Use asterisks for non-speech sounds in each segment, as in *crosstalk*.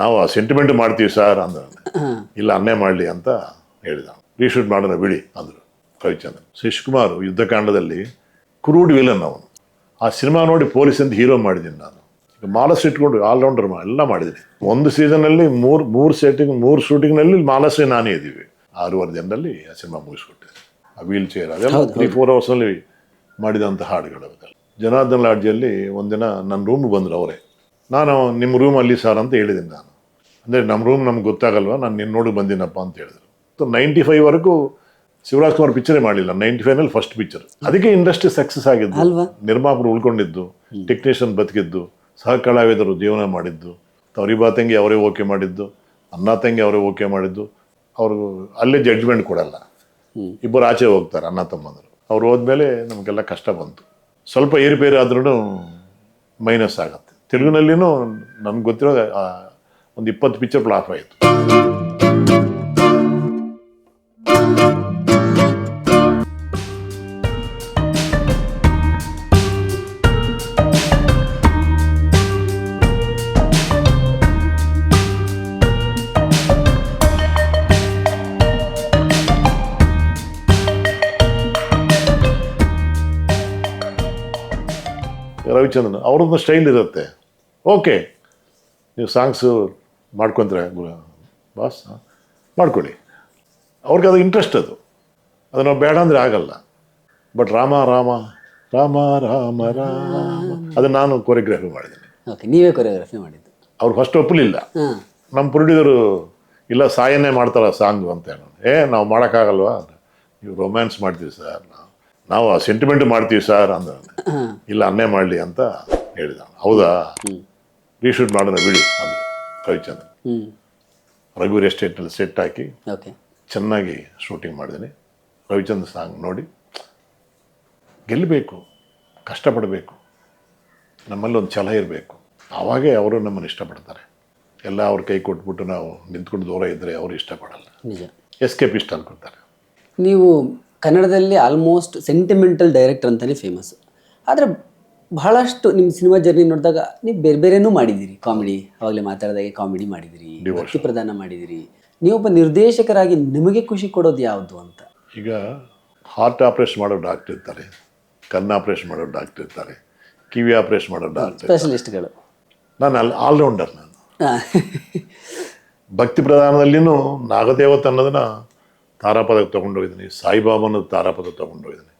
ನಾವು ಆ ಸೆಂಟಿಮೆಂಟ್ ಮಾಡ್ತೀವಿ ಸರ್ ಅಂದ ಇಲ್ಲ ಅನ್ನೇ ಮಾಡಲಿ ಅಂತ ಹೇಳಿದ. ರೀಶೂಟ್ ಮಾಡೋಣ ಬಿಡಿ ಅಂದರು ಕವಿಚಂದ್ರ ಶಶಿಕುಮಾರ್ ಯುದ್ಧಕಾಂಡದಲ್ಲಿ ಕ್ರೂಡ್ ವಿಲನ್ ಅವನು. ಆ ಸಿನಿಮಾ ನೋಡಿ ಪೊಲೀಸ್ ಅಂತ ಹೀರೋ ಮಾಡಿದ್ದೀನಿ ನಾನು. ಮಾಲಸ್ ಇಟ್ಕೊಂಡು ಆಲ್ರೌಂಡರ್ ಎಲ್ಲ ಮಾಡಿದ್ದೀನಿ. ಒಂದು ಸೀಸನಲ್ಲಿ ಮೂರು ಮೂರು ಸೆಟ್ಟಿಂಗ್ ಮೂರು ಶೂಟಿಂಗ್ನಲ್ಲಿ ಮಾಲಸೇ ನಾನೇ ಇದ್ದೀವಿ. ಆರೂವರೆ ದಿನದಲ್ಲಿ ಆ ಸಿನಿಮಾ ಮುಗಿಸ್ಕೊಟ್ಟೆ. ಆ ವೀಲ್ ಚೇರ್ ಅದೆಲ್ಲ ತ್ರೀ ಫೋರ್ ಅವರ್ಸಲ್ಲಿ ಮಾಡಿದಂಥ ಹಾಡುಗಳು ಅದೆಲ್ಲ ಜನಾರ್ದನ್ ಲಾಡ್ಜಿಯಲ್ಲಿ ಒಂದಿನ ನನ್ನ ರೂಮ್ ಬಂದರು ಅವರೇ. ನಾನು ನಿಮ್ಮ ರೂಮ್ ಅಲ್ಲಿ ಸರ್ ಅಂತ ಹೇಳಿದ್ದೀನಿ ನಾನು. ಅಂದರೆ ನಮ್ಮ ರೂಮ್ ನಮ್ಗೆ ಗೊತ್ತಾಗಲ್ವಾ? ನಾನು ನಿನ್ನ ನೋಡಿ ಬಂದಿನಪ್ಪ ಅಂತ ಹೇಳಿದ್ರು. ನೈಂಟಿ ಫೈವ್ವರೆಗೂ ಶಿವರಾಜ್ ಕುಮಾರ್ ಪಿಕ್ಚರೇ ಮಾಡಲಿಲ್ಲ. ನೈಂಟಿ ಫೈವ್ನಲ್ಲಿ ಫಸ್ಟ್ ಪಿಕ್ಚರ್ ಅದಕ್ಕೆ ಇಂಡಸ್ಟ್ರಿ ಸಕ್ಸಸ್ ಆಗಿದ್ದು? ನಿರ್ಮಾಪಕರು ಉಳ್ಕೊಂಡಿದ್ದು ಟೆಕ್ನಿಷಿಯನ್ ಬದುಕಿದ್ದು ಸಹ ಕಲಾವಿದರು ಜೀವನ ಮಾಡಿದ್ದು ತವರಿಬಾ ತಂಗಿ ಅವರೇ ಓಕೆ ಮಾಡಿದ್ದು ಅನ್ನ ತಂಗಿ ಅವರೇ ಓಕೆ ಮಾಡಿದ್ದು ಅವರು ಅಲ್ಲೇ ಜಡ್ಜ್ಮೆಂಟ್ ಕೊಡಲ್ಲ. ಇಬ್ಬರು ಆಚೆ ಹೋಗ್ತಾರೆ ಅಣ್ಣ ತಮ್ಮಂದರು. ಅವ್ರು ಹೋದ್ಮೇಲೆ ನಮಗೆಲ್ಲ ಕಷ್ಟ ಬಂತು. ಸ್ವಲ್ಪ ಏರುಪೇರು ಆದ್ರೂ ಮೈನಸ್ ಆಗತ್ತೆ. ತೆಲುಗಿನಲ್ಲಿನೂ ನನ್ಗೆ ಗೊತ್ತಿರೋ ಒಂದು ಇಪ್ಪತ್ತು ಪಿಕ್ಚರ್ ಫ್ಲಾಪ್ ಆಯಿತು. ರವಿಚಂದ್ರನ್ ಅವ್ರದ್ದು ಸ್ಟೈಲ್ ಇರುತ್ತೆ. ಓಕೆ ನೀವು ಸಾಂಗ್ಸು ಮಾಡ್ಕೊತಾರೆ ಬಾಸ್ ಮಾಡ್ಕೊಳ್ಳಿ. ಅವ್ರಿಗೆ ಅದು ಇಂಟ್ರೆಸ್ಟ್ ಅದು. ಅದು ನಾವು ಬೇಡ ಅಂದರೆ ಆಗಲ್ಲ. ಬಟ್ ರಾಮ ರಾಮ ರಾಮ ರಾಮ ರಾಮ. ಅದು ನಾನು ಕೊರಿಯೋಗ್ರಫಿ ಮಾಡಿದ್ದೀನಿ. ಓಕೆ ನೀವೇ ಕೊರಿಯೋಗ್ರಫಿ ಮಾಡಿದ್ದು. ಅವ್ರು ಫಸ್ಟ್ ಒಪ್ಪಲಿಲ್ಲ. ನಮ್ಮ ಪ್ರೊಡ್ಯೂಸರು ಇಲ್ಲ ಸಾಯನ್ನೇ ಮಾಡ್ತಾರ ಸಾಂಗು ಅಂತ ಹೇಳೋಣ ಏ ನಾವು ಮಾಡೋಕ್ಕಾಗಲ್ವಾ? ನೀವು ರೊಮ್ಯಾನ್ಸ್ ಮಾಡ್ತೀವಿ ಸರ್ ನಾವು ಆ ಸೆಂಟಿಮೆಂಟ್ ಮಾಡ್ತೀವಿ ಸರ್ ಅಂದ ಇಲ್ಲ ಅನ್ನೇ ಮಾಡಲಿ ಅಂತ ಹೇಳಿದ ಹೌದಾ? ರೀಶೂಟ್ ಮಾಡೋಣ ಬಿಡಿ ಅಂದ ರವಿಚಂದ್ರನ್. ಹ್ಞೂ ರಘುವೀರ್ ಎಸ್ಟೇಟ್ನಲ್ಲಿ ಸೆಟ್ ಹಾಕಿ ಚೆನ್ನಾಗಿ ಶೂಟಿಂಗ್ ಮಾಡಿದ್ದೀನಿ ರವಿಚಂದ್ರ ಸಾಂಗ್ ನೋಡಿ ಗೆಲ್ಲಬೇಕು ಕಷ್ಟಪಡಬೇಕು ನಮ್ಮಲ್ಲಿ ಒಂದು ಛಲ ಇರಬೇಕು. ಆವಾಗೇ ಅವರು ನಮ್ಮನ್ನು ಇಷ್ಟಪಡ್ತಾರೆ. ಎಲ್ಲ ಅವ್ರ ಕೈ ಕೊಟ್ಬಿಟ್ಟು ನಾವು ನಿಂತ್ಕೊಂಡು ದೂರ ಇದ್ದರೆ ಅವರು ಇಷ್ಟಪಡಲ್ಲ. ಎಸ್ಕೇಪ್ ಇಷ್ಟ ಅನ್ಕೊತಾರೆ ನೀವು ಕನ್ನಡದಲ್ಲಿ ಆಲ್ಮೋಸ್ಟ್ ಸೆಂಟಿಮೆಂಟಲ್ ಡೈರೆಕ್ಟರ್ ಅಂತಲೇ ಫೇಮಸ್ ಆದರೆ ಬಹಳಷ್ಟು ನಿಮ್ಮ ಸಿನಿಮಾ ಜರ್ನಿ ನೋಡಿದಾಗ ನೀವು ಬೇರೆ ಬೇರೆನೂ ಮಾಡಿದ್ದೀರಿ. ಕಾಮಿಡಿ ಆವಾಗಲೇ ಮಾತಾಡಿದಾಗೆ ಕಾಮಿಡಿ ಮಾಡಿದಿರಿ ಭಕ್ತಿ ಪ್ರದಾನ ಮಾಡಿದಿರಿ ನೀವೊಬ್ಬ ನಿರ್ದೇಶಕರಾಗಿ ನಿಮಗೆ ಖುಷಿ ಕೊಡೋದು ಯಾವುದು ಅಂತ? ಈಗ ಹಾರ್ಟ್ ಆಪ್ರೇಷನ್ ಮಾಡೋ ಡಾಕ್ಟರ್ ಇರ್ತಾರೆ ಕಣ್ಣು ಆಪ್ರೇಷನ್ ಮಾಡೋ ಡಾಕ್ಟರ್ ಇರ್ತಾರೆ ಕಿವಿ ಆಪ್ರೇಷನ್ ಮಾಡೋ ಡಾಕ್ಟರ್ ಸ್ಪೆಷಲಿಸ್ಟ್ಗಳು ನಾನು ಅಲ್ಲಿ ಆಲ್ರೌಂಡರ್ ನಾನು. ಭಕ್ತಿ ಪ್ರಧಾನದಲ್ಲಿನೂ ನಾಗದೇವತೆ ಅನ್ನೋದನ್ನ ತಾರಾಪದಕ್ಕೆ ತೊಗೊಂಡೋಗಿದ್ದೀನಿ ಸಾಯಿಬಾಬನ ತಾರಾಪದ ತೊಗೊಂಡೋಗಿದ್ದೀನಿ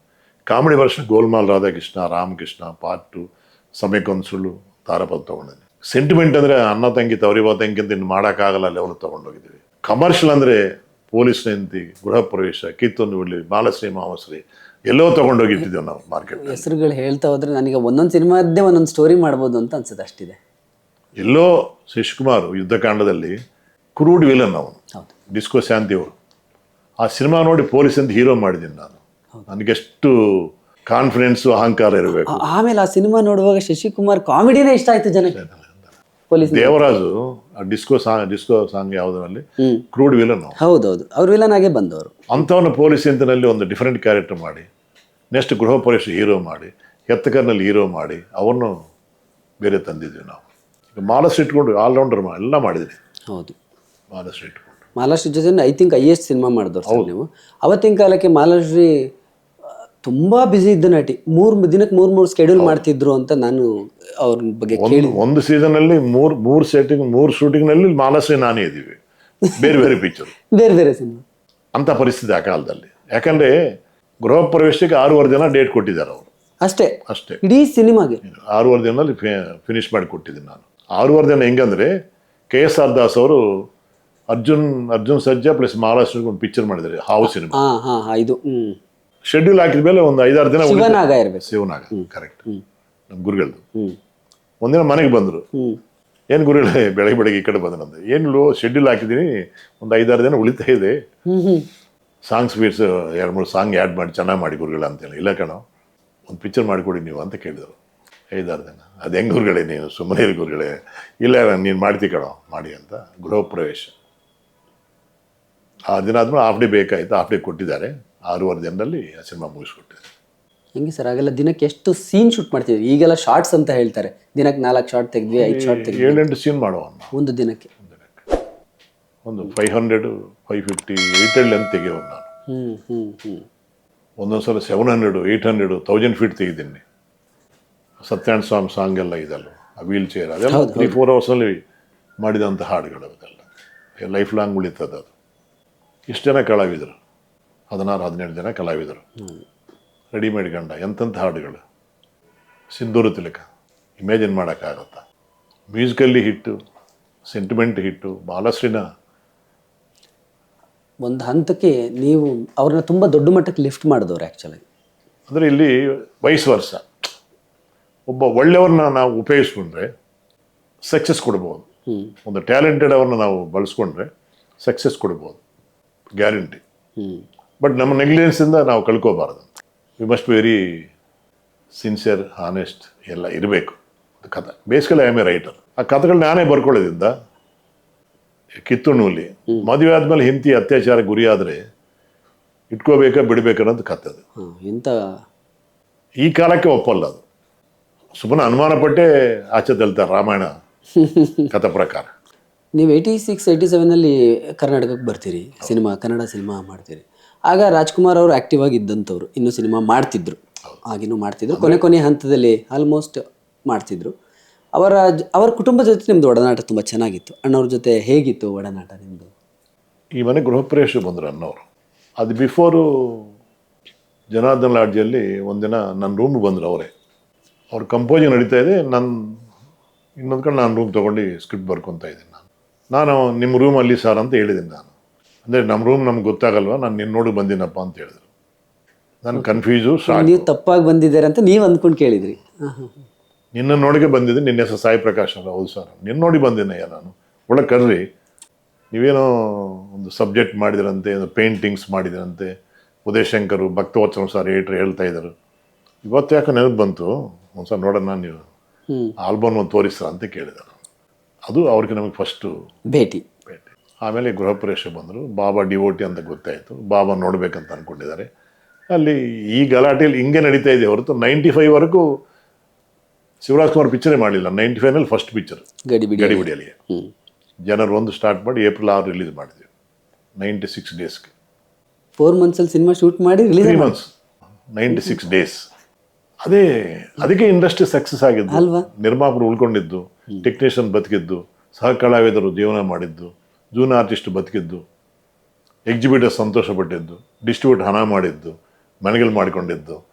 comedy version Golmaal Radhakrishna Ramakrishna part two ಸಮಯಕ್ಕೊಂದು ಸುಳ್ಳು ತಾರಾಪದ ತೊಗೊಂಡಿದ್ದೀನಿ ಸೆಂಟಿಮೆಂಟ್ ಅಂದರೆ ಅನ್ನ ತಂಗಿ ತವರಿಬಾ ತಂಗಿ ಅಂತ ಇನ್ನು ಮಾಡೋಕ್ಕಾಗಲ್ಲ ಲೆವೆಲ್ ತೊಗೊಂಡೋಗಿದ್ದೀವಿ ಕಮರ್ಷಿಯಲ್ ಅಂದರೆ ಪೊಲೀಸ್ ನೆಂತಿ ಗೃಹ ಪ್ರವೇಶ ಕಿತ್ತೊಂದು ಉಳ್ಳಿ ಬಾಲಶ್ರೀ ಮಾವಶ್ರೀ ಎಲ್ಲೋ ತೊಗೊಂಡೋಗಿಟ್ಟಿದ್ದೇವೆ ನಾವು ಮಾರ್ಕೆಟ್ ಹೆಸರುಗಳು ಹೇಳ್ತಾ ಹೋದ್ರೆ ನನಗೆ ಒಂದೊಂದು ಸಿನಿಮಾದ್ದೇ ಒಂದೊಂದು ಸ್ಟೋರಿ ಮಾಡ್ಬೋದು ಅಂತ ಅನ್ಸುತ್ತೆ ಅಷ್ಟಿದೆ. ಎಲ್ಲೋ ಶಶಿಕುಮಾರ್ ಯುದ್ಧಕಾಂಡದಲ್ಲಿ ಕ್ರೂಡ್ ವಿಲನ್ ಅವನು. ಡಿಸ್ಕೋ ಶಾಂತಿ ಅವರು. ಆ ಸಿನಿಮಾ ನೋಡಿ ಪೊಲೀಸ್ ಅಂತ ಹೀರೋ ಮಾಡಿದ್ದೀನಿ ನಾನು. ನನಗೆಷ್ಟು ಕಾನ್ಫಿಡೆನ್ಸು ಅಹಂಕಾರ ಇರಬೇಕು. ಆಮೇಲೆ ಆ ಸಿನಿಮಾ ನೋಡುವಾಗ ಶಶಿಕುಮಾರ್ ಕಾಮಿಡಿನೇ ಇಷ್ಟ ಆಯ್ತು ಜನಕ್ಕೆ. ಪೊಲೀಸ್ ದೇವರಾಜು ಆ ಡಿಸ್ಕೋ ಸಾಂಗ್ ಡಿಸ್ಕೋ ಸಾಂಗ್ ಯಾವುದರಲ್ಲಿ? ಕ್ರೂಡ್ ವಿಲನ್ ಹೌದೌದು. ಅವ್ರು ವಿಲನ್ ಆಗೇ ಬಂದವರು. ಅಂಥವನ್ನ ಪೊಲೀಸ್ ಅಂತನಲ್ಲಿ ಒಂದು ಡಿಫರೆಂಟ್ ಕ್ಯಾರೆಕ್ಟರ್ ಮಾಡಿ ನೆಕ್ಸ್ಟ್ ಗೃಹ ಹೀರೋ ಮಾಡಿ ಎತ್ತಕರ್ನಲ್ಲಿ ಹೀರೋ ಮಾಡಿ ಅವನ್ನು ಬೇರೆ ತಂದಿದ್ವಿ ನಾವು. ಮಾಲಸ್ ಇಟ್ಕೊಂಡು ಆಲ್ರೌಂಡರ್ ಎಲ್ಲ ಮಾಡಿದ್ವಿ ಹೌದು. ಮಾಲಸ್ ಇಟ್ಕೊಂಡು. ಮಾಲಾಶ್ರೀ ಜೊತೆ ಐ ಥಿಂಕ್ ಹೈಯೆಸ್ಟ್ ಸಿನಿಮಾ ಮಾಡಿದವ್ರು ಸರ್ ನೀವು. ಅವತ್ತಿನ ಕಾಲಕ್ಕೆ ಮಾಲಾಶ್ರೀ ಆ, ತುಂಬಾ ಬ್ಯುಸಿ ಇದ್ದ ನಟಿ. ಮೂರ್ ದಿನಕ್ಕೆ ಮೂರ್ ಮೂರ್ ಸ್ಕೆಡ್ಯೂಲ್ ಮಾಡ್ತಿದ್ರು ಅಂತ ನಾನು ಅವ್ರ ಬಗ್ಗೆ ಒಂದು ಕೇಳಿ ಒಂದು ಸೀಸನಲ್ಲಿ ಮೂರು ಮೂರು ಸೆಟ್ಟಿಂಗ್ ಮೂರು ಶೂಟಿಂಗ್ನಲ್ಲಿ ಮಾಲಾಶ್ರೀ ನಾನೇ ಇದ್ದೀವಿ. ಬೇರೆ ಬೇರೆ ಪಿಕ್ಚರ್ *laughs* ಬೇರೆ ಬೇರೆ ಸಿನಿಮಾ ಅಂತ ಪರಿಸ್ಥಿತಿ ಆ ಕಾಲದಲ್ಲಿ. ಯಾಕಂದ್ರೆ ಗೃಹ ಪ್ರವೇಶಕ್ಕೆ ಆರೂವರೆ ದಿನ ಡೇಟ್ ಕೊಟ್ಟಿದ್ದಾರೆ ಅವರು. ಅಷ್ಟೇ. ಅಷ್ಟೇ. ಇಡೀ ಸಿನಿಮಾಗೆ ಆರೂವರೆ ದಿನದಲ್ಲಿ ಫಿನಿಶ್ ಮಾಡಿ ಕೊಟ್ಟಿದ್ದೀನಿ ನಾನು. ಆರೂವರೆ ದಿನ ಹೆಂಗಂದ್ರೆ ಕೆ ಎಸ್ ಆರ್ ದಾಸ್ ಅವರು ಅರ್ಜುನ್ ಅರ್ಜುನ್ ಸರ್ಜಾ ಪ್ಲಸ್ ಮಹಾರಾಷ್ಟ್ರ ಒಂದು ಪಿಕ್ಚರ್ ಮಾಡಿದ್ದಾರೆ ಹಾವು ಸಿನಿಮಾ ಹಾ ಹಾ ಹಾ ಇದು ಹ್ಮ್. ಶೆಡ್ಯೂಲ್ ಹಾಕಿದ ಮೇಲೆ ಒಂದು ಐದಾರು ದಿನ ಉಳಿತು. ಶಿವನಾಗ ಇರ್ಬೇಕು. ಶಿವನಾಗ ಕರೆಕ್ಟ್ ನಮ್ಮ ಗುರುಗಳದು. ಹ್ಮ್. ಒಂದಿನ ಮನೆಗೆ ಬಂದರು. ಏನ್ ಏನು ಗುರುಗಳೇ ಬೆಳಗ್ಗೆ ಬೆಳಗ್ಗೆ ಈ ಕಡೆ ಬಂದನಂತೆ ಏನು ಶೆಡ್ಯೂಲ್ ಹಾಕಿದೀನಿ ಒಂದು ಐದಾರು ದಿನ ಉಳಿತಾ ಇದೆ. ಹ್ಮ್ ಹ್ಮ್. ಸಾಂಗ್ಸ್ ಎರಡು ಮೂರು ಸಾಂಗ್ ಆ್ಯಡ್ ಮಾಡಿ ಚೆನ್ನಾಗಿ ಮಾಡಿ ಗುರುಗಳ ಅಂತೇಳಿ ಇಲ್ಲ ಕಣೋ ಒಂದು ಪಿಕ್ಚರ್ ಮಾಡಿಕೊಡಿ ನೀವು ಅಂತ ಕೇಳಿದರು. ಐದಾರು ದಿನ. ಅದು ಹೆಂಗೆ ಗುರುಗಳೇ ನೀನು ಸುಮ್ಮನೆ ಗುರುಗಳೇ. ಇಲ್ಲ ನೀನು ಮಾಡ್ತಿ ಕಣೋ ಮಾಡಿ ಅಂತ ಗೃಹ ಪ್ರವೇಶ ಆ ದಿನ ಆದ್ಮೇಲೆ ಹಾಫ್ ಡೇ ಬೇಕಾಯಿತು ಹಾಫ್ ಡೇ ಕೊಟ್ಟಿದ್ದಾರೆ. ಆರೂವರೆ ದಿನದಲ್ಲಿ ಆ ಸಿನಿಮಾ ಮುಗಿಸ್ಕೊಟ್ಟಿದ್ದಾರೆ ಹೆಂಗೆ ಸರ್ ಆಗೆಲ್ಲ ದಿನಕ್ಕೆ ಎಷ್ಟು ಸೀನ್ ಶೂಟ್ ಮಾಡ್ತಿದ್ವಿ ಈಗೆಲ್ಲ ಶಾರ್ಟ್ಸ್ ಅಂತ ಹೇಳ್ತಾರೆ. ದಿನಕ್ಕೆ ನಾಲ್ಕು ಶಾರ್ಟ್ ತೆಗೆದ್ವಿ ಐದು ಶಾರ್ಟ್ ತೆಗೆದ್ವಿ. ಏಳೆಂಟು ಸೀನ್ ಮಾಡುವ ಒಂದು ದಿನಕ್ಕೆ. ಒಂದು five hundred five fifty eight hundred ಅಂತ ತೆಗೆಯೋನು ನಾನು. ಹ್ಞೂ ಹ್ಞೂ ಹ್ಞೂ ಒಂದೊಂದು ಸಲ seven hundred eight hundred thousand feet ತೆಗಿದ್ದೀನಿ Satyanarayana Swamy song ಎಲ್ಲ ಇದಲ್ಲ ಆ ವೀಲ್ ಚೇರ್ ಅದೆಲ್ಲ ತ್ರೀ ಫೋರ್ ಅವರ್ಸಲ್ಲಿ ಮಾಡಿದಂಥ ಹಾಡುಗಳು ಅದೆಲ್ಲ ಲೈಫ್ ಲಾಂಗ್ ಉಳಿತದ ಅದು. ಇಷ್ಟು ಜನ ಕಲಾವಿದರು. ಹದಿನಾರು ಹದಿನೇಳು ಜನ ಕಲಾವಿದರು. ರೆಡಿಮೇಡ್ ಗಂಡ ಎಂತೆಂಥ ಹಾಡುಗಳು. ಸಿಂಧೂರು ತಿಲಕ ಇಮ್ಯಾಜಿನ್ ಮಾಡೋಕ್ಕಾಗತ್ತ? ಮ್ಯೂಸಿಕಲ್ಲಿ ಹಿಟ್ಟು ಸೆಂಟಿಮೆಂಟ್ ಹಿಟ್ಟು ಬಾಲಶ್ರೀನ. ಒಂದು ಹಂತಕ್ಕೆ ನೀವು ಅವ್ರನ್ನ ತುಂಬ ದೊಡ್ಡ ಮಟ್ಟಕ್ಕೆ ಲಿಫ್ಟ್ ಮಾಡಿದವ್ರು ಆ್ಯಕ್ಚುಲಿ ಅಂದರೆ ಇಲ್ಲಿ ವಯಸ್ಸು ವರ್ಷ ಒಬ್ಬ ಒಳ್ಳೆಯವ್ರನ್ನ ನಾವು ಉಪಯೋಗಿಸ್ಕೊಂಡ್ರೆ ಸಕ್ಸಸ್ ಕೊಡ್ಬೋದು. ಒಂದು ಟ್ಯಾಲೆಂಟೆಡ್ ಅವ್ರನ್ನ ನಾವು ಬಳಸ್ಕೊಂಡ್ರೆ ಸಕ್ಸಸ್ ಕೊಡ್ಬೋದು. ಗ್ಯಾರಂಟಿ. ಬಟ್ ನಮ್ಮ ನೆಗ್ಲಿಜೆನ್ಸಿಂದ ನಾವು ಕಳ್ಕೋಬಾರ್ದು. We must very sincere honest ಎಲ್ಲ ಇರಬೇಕು. ಕಥೆ. Basically I am a writer ಆ ಕಥೆಗಳು ನಾನೇ ಬರ್ಕೊಳ್ಳೋದ್ರಿಂದ ಕಿತ್ತುಣ್ಣೂಲಿ ಮದುವೆ ಆದಮೇಲೆ ಹಿಂತಿ ಅತ್ಯಾಚಾರ ಗುರಿಯಾದರೆ ಇಟ್ಕೋಬೇಕಾ ಬಿಡಬೇಕನ್ನೋದು ಕತೆ ಅದು. ಇಂಥ ಈ ಕಾಲಕ್ಕೆ ಒಪ್ಪಲ್ಲ ಅದು. ಸುಮ್ಮನೆ ಅನುಮಾನ ಪಟ್ಟೆ ಆಚೆ ತಲ್ತಾರೆ ರಾಮಾಯಣ *laughs* ಕಥೆ ಪ್ರಕಾರ. ನೀವು ಏಯ್ಟಿ ಸಿಕ್ಸ್ ಏಯ್ಟಿ ಸೆವೆನಲ್ಲಿ ಕರ್ನಾಟಕಕ್ಕೆ ಬರ್ತೀರಿ, ಸಿನಿಮಾ, ಕನ್ನಡ ಸಿನಿಮಾ ಮಾಡ್ತೀರಿ. ಆಗ ರಾಜ್ಕುಮಾರ್ ಅವರು ಆ್ಯಕ್ಟಿವ್ ಆಗಿ ಇದ್ದಂಥವ್ರು, ಇನ್ನೂ ಸಿನಿಮಾ ಮಾಡ್ತಿದ್ರು. ಆಗಿನೂ ಮಾಡ್ತಿದ್ರು. ಕೊನೆ ಕೊನೆ ಹಂತದಲ್ಲಿ ಆಲ್ಮೋಸ್ಟ್ ಮಾಡ್ತಿದ್ರು. ಅವರ ಅವರ ಕುಟುಂಬದ ಜೊತೆ ನಿಮ್ಮದು ಒಡನಾಟ ತುಂಬ ಚೆನ್ನಾಗಿತ್ತು. ಅಣ್ಣವ್ರ ಜೊತೆ ಹೇಗಿತ್ತು ಒಡನಾಟ ನಿಮ್ಮದು ಈ ಮನೆ ಗೃಹ ಪ್ರವೇಶ ಬಂದರು ಅಣ್ಣವರು. ಅದು ಬಿಫೋರು ಜನಾರ್ದನ್ ಲಾಡ್ಜಿಯಲ್ಲಿ ಒಂದಿನ ನನ್ನ ರೂಮ್ಗೆ ಬಂದರು ಅವರೇ. ಅವ್ರ ಕಂಪೋಸಿಂಗ್ ನಡೀತಾ ಇದೆ. ನನ್ನ ಇನ್ನೊಂದು ಕಡೆ ನಾನು ರೂಮ್ ತೊಗೊಂಡು ಸ್ಕ್ರಿಪ್ಟ್ ಬರ್ಕೊತಾ ಇದ್ದೀನಿ. ನಾನು ನಿಮ್ಮ ರೂಮಲ್ಲಿ ಸರ್ ಅಂತ ಹೇಳಿದ್ದೀನಿ ನಾನು. ಅಂದರೆ ನಮ್ಮ ರೂಮ್ ನಮ್ಗೆ ಗೊತ್ತಾಗಲ್ವಾ? ನಾನು ನಿನ್ನ ನೋಡಿ ಬಂದಿನಪ್ಪ ಅಂತ ಹೇಳಿದ್ರು. ನಾನು ಕನ್ಫ್ಯೂಸು ನೀವು ತಪ್ಪಾಗಿ ಬಂದಿದ್ದೀರ ಅಂತ ನೀವು ಅಂದ್ಕೊಂಡು ಕೇಳಿದ್ರಿ. ನಿನ್ನ ನೋಡಿಗೆ ಬಂದಿದ್ದೆ ನಿನ್ನ ಹೆಸರು ಸಾಯಿ ಪ್ರಕಾಶ್ ಅಲ್ಲ ಹೌದು ಸರ್ ನಿನ್ನ ನೋಡಿ ಬಂದಿನಯ್ಯ ನಾನು. ಒಳಗೆ ಕರ್ರಿ. ನೀವೇನೋ ಒಂದು ಸಬ್ಜೆಕ್ಟ್ ಮಾಡಿದ್ರಂತೆ ಒಂದು ಪೇಂಟಿಂಗ್ಸ್ ಮಾಡಿದ್ರಂತೆ. ಉದಯಶಂಕರು ಭಕ್ತವಚನ ಸರ್ ಏಟ್ರು ಹೇಳ್ತಾ ಇದ್ದಾರೆ. ಇವತ್ತು ಯಾಕೆ ನೆನಪು ಬಂತು? ಒಂದು ಸಲ ನೋಡೋಣ ನೀವು. ಆಲ್ಬಮ್ ಒಂದು ತೋರಿಸ್ರ ಅಂತ ಕೇಳಿದೆ. ನಾನು ಅದು ಅವ್ರಿಗೆ ನಮಗೆ ಫಸ್ಟು ಭೇಟಿ. ಭೇಟಿ. ಆಮೇಲೆ ಗೃಹ ಪ್ರವೇಶ ಬಂದರು. ಬಾಬಾ ಡಿವೋಟಿ ಅಂತ ಗೊತ್ತಾಯಿತು. ಬಾಬಾ ನೋಡಬೇಕಂತ ಅಂದ್ಕೊಂಡಿದ್ದಾರೆ ಅಲ್ಲಿ ಈ ಗಲಾಟೆಯಲ್ಲಿ ಹಿಂಗೆ ನಡೀತಾ ಇದೆ ಹೊರತು ನೈಂಟಿ ಫೈವ್ವರೆಗೂ ಶಿವರಾಜ್ ಕುಮಾರ್ ಪಿಕ್ಚರೇ ಮಾಡಲಿಲ್ಲ. ನೈಂಟಿ ಫೈವ್ನಲ್ಲಿ ಫಸ್ಟ್ ಪಿಕ್ಚರ್ ಗಡಿ ಬಿಡಿ ಗಡಿಬಿಡಿಯಲ್ಲಿ ಜನರು ಒಂದು ಸ್ಟಾರ್ಟ್ ಮಾಡಿ ಏಪ್ರಿಲ್ ಆರು ರಿಲೀಸ್ ಮಾಡಿದ್ವಿ. ನೈಂಟಿ ಸಿಕ್ಸ್ ಡೇಸ್ಗೆ ಫೋರ್ ಮಂತ್ಸಲ್ಲಿ ಸಿನಿಮಾ ಶೂಟ್ ಮಾಡಿ release three months ninety six days. ಅದೇ ಅದಕ್ಕೆ ಇಂಡಸ್ಟ್ರಿ ಸಕ್ಸಸ್ ಆಗಿದ್ದು? ನಿರ್ಮಾಪಕರು ಉಳ್ಕೊಂಡಿದ್ದು. ಟೆಕ್ನಿಷಿಯನ್ ಬದುಕಿದ್ದು ಸಹ ಕಲಾವಿದರು ಜೀವನ ಮಾಡಿದ್ದು ಜೂನ್ ಆರ್ಟಿಸ್ಟ್ ಬದುಕಿದ್ದು ಎಕ್ಸಿಬಿಟರ್ ಸಂತೋಷಪಟ್ಟಿದ್ದು ಡಿಸ್ಟ್ರಿಬ್ಯೂಟ್ ಹಣ ಮಾಡಿದ್ದು ಮನೆಗಳು ಮಾಡಿಕೊಂಡಿದ್ದು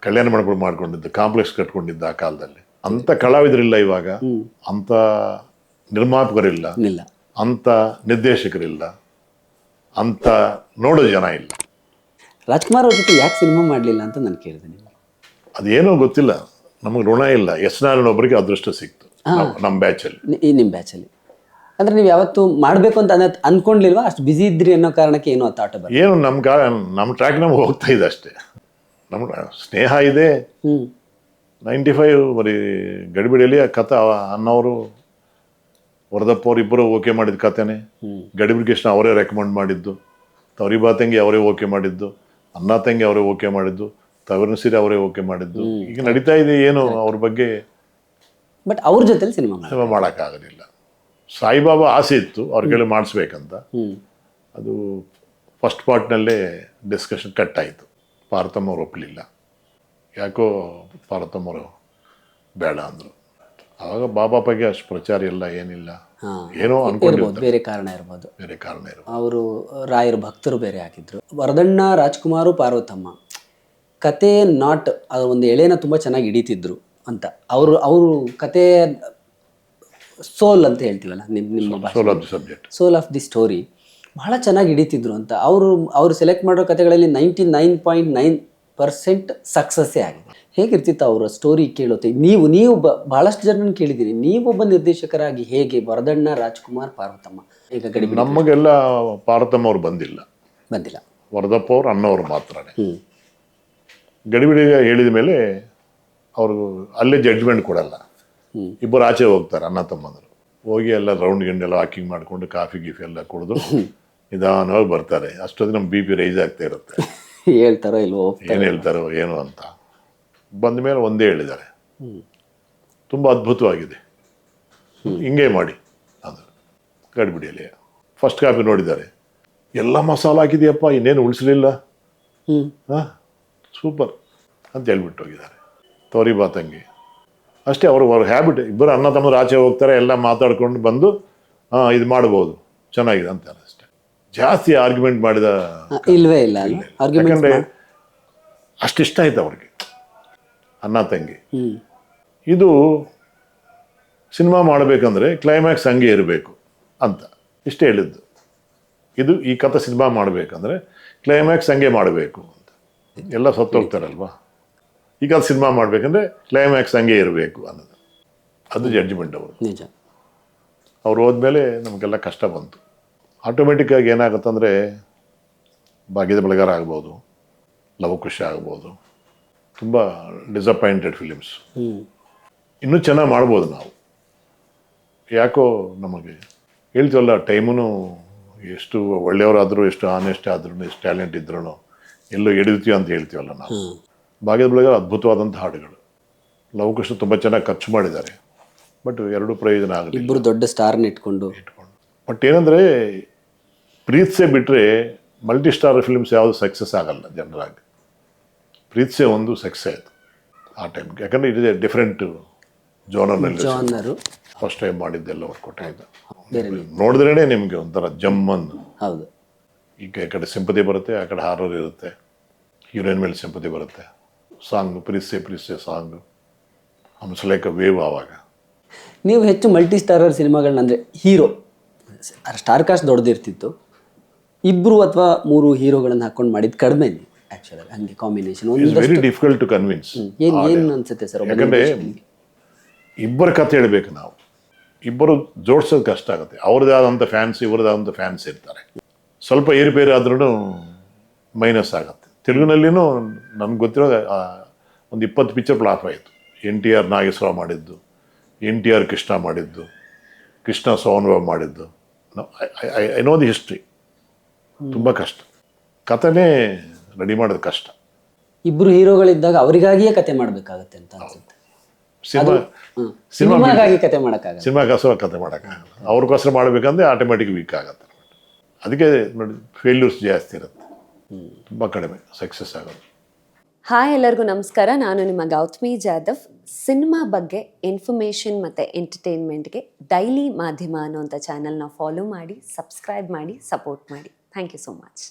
ಕಲ್ಯಾಣ ಮಾಡ್ಕೊಂಡು ಮಾಡ್ಕೊಂಡಿದ್ದು ಕಾಂಪ್ಲೆಕ್ಸ್ ಕಟ್ಕೊಂಡಿದ್ದು ಆ ಕಾಲದಲ್ಲಿ. ಅಂಥ ಕಲಾವಿದರಿಲ್ಲ ಇವಾಗ. ಅಂಥ ನಿರ್ಮಾಪಕರಿಲ್ಲ. ಇಲ್ಲ. ಅಂಥ ನಿರ್ದೇಶಕರಿಲ್ಲ. ಅಂತ ನೋಡೋ ಜನ ಇಲ್ಲ. ರಾಜ್ಕುಮಾರ್ ಅವ್ರ ಜೊತೆ ಯಾಕೆ ಸಿನಿಮಾ ಮಾಡಲಿಲ್ಲ ಅಂತ ನಾನು ಕೇಳಿದೆ ನಿಮಗೆ. ಅದೇನೋ ಗೊತ್ತಿಲ್ಲ. ನಮಗೆ ಋಣ ಇಲ್ಲ. ಎಸ್ ನಾರಾಯಣ ಒಬ್ಬರಿಗೆ ಅದೃಷ್ಟ ಸಿಕ್ತು. ನಮ್ಮ ಬ್ಯಾಚಲ್ಲಿ ಈ ನಿಮ್ಮ ಬ್ಯಾಚಲ್ಲಿ ಅಂದ್ರೆ ನೀವು ಯಾವತ್ತು ಮಾಡಬೇಕು ಅಂತ ಅನ್ಕೊಂಡ್ಲಿಲ್ವಾ ಅಷ್ಟು ಬಿಜಿ ಇದ್ರಿ ಅನ್ನೋ ಕಾರಣಕ್ಕೆ ಏನು ಆ ಆಟ ಬರ ಏನು ನಮ್ಮ ಕಾ ನಮ್ಮ ಟ್ರ್ಯಾಕ್ ನಮ್ಗೆ ಹೋಗ್ತಾ ಇದೆ ಅಷ್ಟೇ. ನಮ್ಮ ಸ್ನೇಹ ಇದೆ. ನೈಂಟಿ ಫೈವ್ ಬರೀ ಗಡಿಬಿಡಿಯಲ್ಲಿ ಆ ಕಥೆ ಅನ್ನೋರು ವರದಪ್ಪ ಅವ್ರು ಇಬ್ಬರು ಓಕೆ ಮಾಡಿದ ಕಥೆನೇ. ಹ್ಮ್. ಗಡಿಬಿಡಿ ಕೃಷ್ಣ ಅವರೇ ರೆಕಮೆಂಡ್ ಮಾಡಿದ್ದು. ತವರಿಬಾ ತಂಗಿ ಅವರೇ ಓಕೆ ಮಾಡಿದ್ದು. ಅನ್ನ ತಂಗಿ ಅವರೇ ಓಕೆ ಮಾಡಿದ್ದು. ತವರಿನ ಸೀರೆ ಅವರೇ ಓಕೆ ಮಾಡಿದ್ದು. ಈಗ ನಡೀತಾ ಇದೆ ಏನು ಅವ್ರ ಬಗ್ಗೆ ಬಟ್ ಅವ್ರ ಜೊತೆಲಿ ಸಿನಿಮಾ ಮಾಡಿ ಸೇವೆ ಮಾಡೋಕ್ಕಾಗೋದಿಲ್ಲ ಸಾಯಿಬಾಬಾ ಆಸೆ ಇತ್ತು ಅವ್ರಿಗೆಲ್ಲ ಮಾಡಿಸ್ಬೇಕಂತ. ಅದು ಫಸ್ಟ್ ಪಾರ್ಟ್ನಲ್ಲೇ ಡಿಸ್ಕಷನ್ ಕಟ್ ಆಯಿತು. ಪಾರ್ಥಮ್ಮವ್ರು ಒಪ್ಪಲಿಲ್ಲ ಯಾಕೋ ಪಾರ್ಥಮ್ಮವರು ಬೇಡ ಅಂದರು. ಆವಾಗ ಬಾಬಾ ಬಗ್ಗೆ ಅಷ್ಟು ಪ್ರಚಾರ ಇಲ್ಲ ಏನಿಲ್ಲ. ಏನೋ ಅನ್ಕೊಂಡಿರ್ಬೋದು ಬೇರೆ ಕಾರಣ ಇರ್ಬೋದು. ಬೇರೆ ಕಾರಣ ಇರ್ಬೋದು. ಅವರು ರಾಯರ ಭಕ್ತರು ಬೇರೆ ಹಾಕಿದ್ರು. ವರದಣ್ಣ ರಾಜ್ಕುಮಾರು ಪಾರ್ವತಮ್ಮ. ಕತೆ ನಾಟ್ ಅದು ಒಂದು ಎಳೆನ ತುಂಬ ಚೆನ್ನಾಗಿ ಹಿಡಿತಿದ್ರು. ಅಂತ. ಅವರು ಅವರು ಕತೆ ಸೋಲ್ ಅಂತ ಹೇಳ್ತೀವಲ್ಲ ನಿಮ್ಮ ನಿಮ್ಮ ಭಾಷೆ soul of the subject. Soul of the story. ಬಹಳ ಚೆನ್ನಾಗಿ ಹಿಡಿತಿದ್ರು ಅಂತ. ಅವರು ಅವರು ಸೆಲೆಕ್ಟ್ ಮಾಡೋ ಕಥೆಗಳಲ್ಲಿ ninety nine point nine percent ಸಕ್ಸಸ್ಸೇ ಆಗಿದೆ. ಹೇಗಿರ್ತಿತ್ತು ಅವರ ಸ್ಟೋರಿ ಕೇಳೋತೆ ನೀವು ನೀವು ಬ ಬಹಳಷ್ಟು ಜನರನ್ನು ಕೇಳಿದ್ದೀರಿ. ನೀವೊಬ್ಬ ನಿರ್ದೇಶಕರಾಗಿ ಹೇಗೆ ವರದಣ್ಣ ರಾಜ್ಕುಮಾರ್ ಪಾರ್ವತಮ್ಮ ಈಗ ಗಡಿಬಿಡಿ ನಮಗೆಲ್ಲ ಪಾರ್ವತಮ್ಮ ಅವ್ರು ಬಂದಿಲ್ಲ. ಬಂದಿಲ್ಲ. ವರದಪ್ಪ ಅವ್ರು ಅಣ್ಣವ್ರು ಮಾತ್ರ ಗಡಿಬಿಡಿ ಗಡಿಬಿಡಿಗೆ ಹೇಳಿದ ಮೇಲೆ ಅವರು ಅಲ್ಲೇ ಜಡ್ಜ್ಮೆಂಟ್ ಕೊಡಲ್ಲ. ಇಬ್ಬರು ಆಚೆ ಹೋಗ್ತಾರೆ ಅಣ್ಣ ತಮ್ಮಂದರು. ಹೋಗಿ ಎಲ್ಲ ರೌಂಡ್ ಗಿಂಡೆಲ್ಲ ವಾಕಿಂಗ್ ಮಾಡಿಕೊಂಡು ಕಾಫಿ ಗೀಫಿ ಎಲ್ಲ ಕುಡಿದು ನಿಧಾನವಾಗಿ ಬರ್ತಾರೆ. ಅಷ್ಟೊತ್ತಿಗೆ ನಮ್ಮ ಬಿ ಪಿ ರೈಸ್ ಆಗ್ತಾ ಇರುತ್ತೆ. *laughs* ಹೇಳ್ತಾರೋ ಇಲ್ವೋ ಏನು ಹೇಳ್ತಾರೋ ಏನು ಅಂತ. ಬಂದ ಮೇಲೆ ಒಂದೇ ಹೇಳಿದ್ದಾರೆ. ತುಂಬ ಅದ್ಭುತವಾಗಿದೆ. ಹಿಂಗೆ ಮಾಡಿ ಅಂದರು. ಗಡಿಬಿಡಿಯಲ್ಲಿ ಫಸ್ಟ್ ಕಾಫಿ ನೋಡಿದ್ದಾರೆ. ಎಲ್ಲ ಮಸಾಲ ಹಾಕಿದೆಯಪ್ಪ ಇನ್ನೇನು ಉಳಿಸಲಿಲ್ಲ? ಹಾಂ? ಸೂಪರ್. ಅಂತ ಹೇಳ್ಬಿಟ್ಟು ಹೋಗಿದ್ದಾರೆ. ತೋರಿ ಬಾತಂಗಿ. ಅಷ್ಟೇ ಅವರು ಅವ್ರ ಹ್ಯಾಬಿಟ್ ಇಬ್ಬರು ಅಣ್ಣ ತಮ್ಮರು ಆಚೆ ಹೋಗ್ತಾರೆ ಎಲ್ಲ ಮಾತಾಡ್ಕೊಂಡು ಬಂದು ಹಾಂ ಇದು ಮಾಡ್ಬೋದು. ಚೆನ್ನಾಗಿದೆ ಅಂತ ಅಷ್ಟೇ. ಜಾಸ್ತಿ ಆರ್ಗ್ಯುಮೆಂಟ್ ಮಾಡಿದ ಇಲ್ವೇ ಇಲ್ಲ ಅಷ್ಟು ಯಾಕಂದರೆ ಅಷ್ಟಿಷ್ಟ ಆಯ್ತು ಅವ್ರಿಗೆ. ಅಣ್ಣ ತಂಗಿ. ಇದು ಸಿನಿಮಾ ಮಾಡಬೇಕಂದ್ರೆ ಕ್ಲೈಮ್ಯಾಕ್ಸ್ ಹಂಗೆ ಇರಬೇಕು ಅಂತ. ಇಷ್ಟೇ ಹೇಳಿದ್ದು. ಇದು ಈ ಕಥೆ ಸಿನಿಮಾ ಮಾಡಬೇಕಂದ್ರೆ ಕ್ಲೈಮ್ಯಾಕ್ಸ್ ಹಂಗೆ ಮಾಡಬೇಕು ಅಂತ. ಎಲ್ಲ ಸತ್ತೋಗ್ತಾರಲ್ವಾ? ಈಗ ಅದು ಸಿನಿಮಾ ಮಾಡಬೇಕಂದ್ರೆ ಕ್ಲೈಮ್ಯಾಕ್ಸ್ ಹಂಗೆ ಇರಬೇಕು ಅನ್ನೋದು. ಅದು ಜಡ್ಜ್ಮೆಂಟ್ ಅವರು ನಿಜ. ಅವ್ರು ಹೋದ್ಮೇಲೆ ನಮಗೆಲ್ಲ ಕಷ್ಟ ಬಂತು. ಆಟೋಮೆಟಿಕ್ಕಾಗಿ ಏನಾಗುತ್ತಂದರೆ ಭಾಗ್ಯದ ಬೆಳಗಾರ ಆಗ್ಬೋದು ಲವಕುಶ ಆಗ್ಬೋದು ತುಂಬ ಡಿಸಪಾಯಿಂಟೆಡ್ ಫಿಲಿಮ್ಸ್ ಇನ್ನೂ ಚೆನ್ನಾಗಿ ಮಾಡ್ಬೋದು ನಾವು. ಯಾಕೋ ನಮಗೆ ಹೇಳ್ತೀವಲ್ಲ ಟೈಮೂ ಎಷ್ಟು ಒಳ್ಳೆಯವರಾದರೂ ಎಷ್ಟು ಆನೆಸ್ಟ್ ಆದ್ರೂ ಎಷ್ಟು ಟ್ಯಾಲೆಂಟ್ ಇದ್ರೂ ಎಲ್ಲೋ ಹಿಡಿದ್ತೀವಿ ಅಂತ ಹೇಳ್ತೀವಲ್ಲ ನಾವು. ಭಾಗ್ಯದ ಬೆಳಗಾರ ಅದ್ಭುತವಾದಂಥ ಹಾಡುಗಳು. ಲವಕೃಷ್ಣ ತುಂಬ ಚೆನ್ನಾಗಿ ಖರ್ಚು ಮಾಡಿದ್ದಾರೆ. ಬಟ್ ಎರಡು ಪ್ರಯೋಜನ ಆಗಲಿ ಇಬ್ಬರು ದೊಡ್ಡ ಸ್ಟಾರ್ನ ಇಟ್ಕೊಂಡು. ಇಟ್ಕೊಂಡು. ಬಟ್ ಏನಂದರೆ ಪ್ರೀತ್ಸೆ ಬಿಟ್ಟರೆ ಮಲ್ಟಿ ಸ್ಟಾರ್ ಫಿಲ್ಮ್ಸ್ ಯಾವುದು ಸಕ್ಸಸ್ ಆಗಲ್ಲ ಜನರಾಗಿ. ಪ್ರೀತ್ಸೆ ಒಂದು ಸಕ್ಸಸ್ ಆಯಿತು ಆ ಟೈಮ್ಗೆ ಯಾಕಂದರೆ ಇಟ್ ಇಸ್ ಎ ಡಿಫ್ರೆಂಟ್ ಜೋನರ್ನಲ್ಲಿ ಜಾನರು ಫಸ್ಟ್ ಟೈಮ್ ಮಾಡಿದ್ದೆಲ್ಲ ವರ್ಕೌಟ್ ಆಯಿತು. ಬೇರೆ ನೋಡಿದ್ರೇ ನಿಮಗೆ ಒಂಥರ ಜಮ್ಮನ್ ಹೌದು. ಈಗ ಈ ಕಡೆ ಸಿಂಪತಿ ಬರುತ್ತೆ ಆ ಕಡೆ ಹಾರರ್ ಇರುತ್ತೆ. ಹೀರೋಯಿನ್ ಮೇಲೆ ಸಿಂಪತಿ ಬರುತ್ತೆ. ಸಾಂಗ್ ಪ್ರೀತ್ಸೆ ಪ್ರೀತ್ಸೆ ಸಾಂಗ್. ಹಂಸಲೇಖ ವೇವ್ ಆವಾಗ. ನೀವು ಹೆಚ್ಚು ಮಲ್ಟಿ ಸ್ಟಾರರ್ ಸಿನಿಮಾಗಳನ್ನ ಅಂದರೆ ಹೀರೋ ಸ್ಟಾರ್ ಕಾಸ್ಟ್ ದೊಡ್ಡದಿರ್ತಿತ್ತು. ಇಬ್ಬರು ಅಥವಾ ಮೂರು ಹೀರೋಗಳನ್ನ ಹಾಕೊಂಡು ಮಾಡಿದ್ದು ಕಡಿಮೆ ಆ್ಯಕ್ಚುಲಿ ಹಂಗೆ combination very difficult to convince ಏನು ಏನು ಅನ್ಸುತ್ತೆ ಸರ್ ಯಾಕಂದರೆ ಇಬ್ಬರ ಕತೆ ಹೇಳಬೇಕು ನಾವು. ಇಬ್ಬರು ಜೋಡಿಸೋದು ಕಷ್ಟ ಆಗುತ್ತೆ. ಅವ್ರದ್ದೇ ಆದಂಥ ಫ್ಯಾನ್ಸ್ ಇವ್ರದ್ದಾದಂಥ ಫ್ಯಾನ್ಸ್ ಇರ್ತಾರೆ. ಸ್ವಲ್ಪ ಏರುಪೇರು ಆದ್ರೂ ಮೈನಸ್ ಆಗುತ್ತೆ. ತೆಲುಗಿನಲ್ಲಿನೂ ನನ್ಗೆ ಗೊತ್ತಿರೋ ಒಂದು ಇಪ್ಪತ್ತು ಪಿಕ್ಚರ್ ಫ್ಲಾಪ್ ಆಯಿತು. ಎನ್ ಟಿ ಆರ್ ನಾಗೇಶ್ವರ ಮಾಡಿದ್ದು ಎನ್ ಟಿ ಆರ್ ಕೃಷ್ಣ ಮಾಡಿದ್ದು ಕೃಷ್ಣ ಸೋನ್ಬಾಬ್ ಮಾಡಿದ್ದು. ಐ ನೋ ದಿ ಹಿಸ್ಟ್ರಿ ತುಂಬ ಕಷ್ಟ. ಕಥೆನೇ ರೆಡಿ ಮಾಡೋದು ಕಷ್ಟ. ಇಬ್ಬರು ಹೀರೋಗಳಿದ್ದಾಗ ಅವರಿಗಾಗಿಯೇ ಕತೆ ಮಾಡಬೇಕಾಗತ್ತೆ ಅಂತ ಅನ್ಸುತ್ತೆ. ಸಿನಿಮಾ ಸಿನಿಮಾಗಾಗಿ ಕತೆ ಮಾಡೋಕ್ಕಾಗಲ್ಲ. ಸಿನಿಮಾಗೋಸ್ಕರ ಕತೆ ಮಾಡೋಕ್ಕಾಗಲ್ಲ. ಅವ್ರಿಗೋಸ್ಕರ ಮಾಡಬೇಕಂದ್ರೆ ಆಟೋಮೆಟಿಕ್ ವೀಕ್ ಆಗುತ್ತೆ. ಅದಕ್ಕೆ ನೋಡಿ ಫೇಲ್ಯೂರ್ಸ್ ಜಾಸ್ತಿ ಇರುತ್ತೆ. ತುಂಬ ಕಡಿಮೆ ಸಕ್ಸಸ್ ಆಗೋದು. ಹಾಯ್ ಎಲ್ಲರಿಗೂ ನಮಸ್ಕಾರ. ನಾನು ನಿಮ್ಮ ಗೌತಮಿ ಜಾಧವ್. ಸಿನಿಮಾ ಬಗ್ಗೆ ಇನ್ಫಾರ್ಮೇಷನ್ ಮತ್ತು ಎಂಟರ್ಟೈನ್ಮೆಂಟ್ಗೆ ಡೈಲಿ ಮಾಧ್ಯಮ ಅನ್ನೋಂಥ ಚಾನಲ್ನ ಫಾಲೋ ಮಾಡಿ ಸಬ್ಸ್ಕ್ರೈಬ್ ಮಾಡಿ ಸಪೋರ್ಟ್ ಮಾಡಿ. Thank you so much